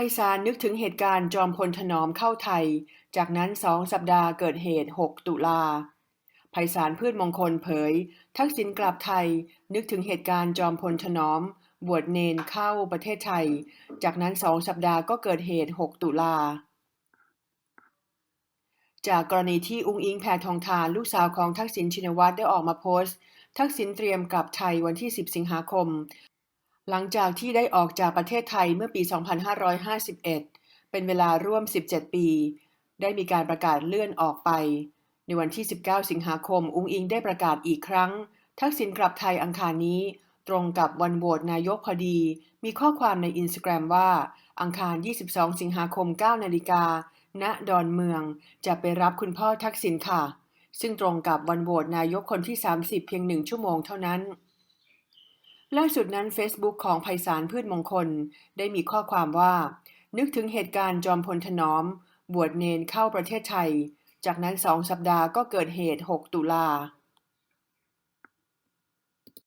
ไพศาลนึกถึงเหตุการณ์จอมพลถนอมเข้าไทย จากนั้นสองสัปดาห์เกิดเหตุ 6 ตุลาไพศาลพืชมงคลเผย ทักษิณกลับไทย นึกถึงเหตุการณ์จอมพลถนอม บวชเนนเข้าประเทศไทย จากนั้นสองสัปดาห์ก็เกิดเหตุ 6 ตุลา จากกรณีที่อุ้งอิงแพทองทานลูกสาวของทักษิณชินวัตรได้ออกมาโพสต์ ทักษิณเตรียมกลับไทยวันที่ 10 สิงหาคม หลังจากที่ได้ออกจากประเทศไทยเมื่อปี 2551 เป็นเวลาร่วม 17 ปี ได้มีการประกาศเลื่อนออกไป ในวันที่ 19 สิงหาคม อุ้งอิงได้ประกาศอีกครั้ง ทักษิณกลับไทยอังคารนี้ ตรงกับวันโหวตนายกพอดี มีข้อความในอินสตาแกรมว่า อังคาร 22 สิงหาคม 9 นาฬิกา ณ ดอนเมือง จะไปรับคุณพ่อทักษิณค่ะ ซึ่งตรงกับวันโหวตนายกคนที่ 30 เพียงหนึ่งชั่วโมงเท่านั้น ล่าสุดนั้น Facebook ของไพศาลพืชมงคล ได้มีข้อความว่า นึกถึงเหตุการณ์จอมพลถนอม บวชเนนเข้าประเทศไทย จากนั้นสองสัปดาห์ก็เกิดเหตุ 6 ตุลา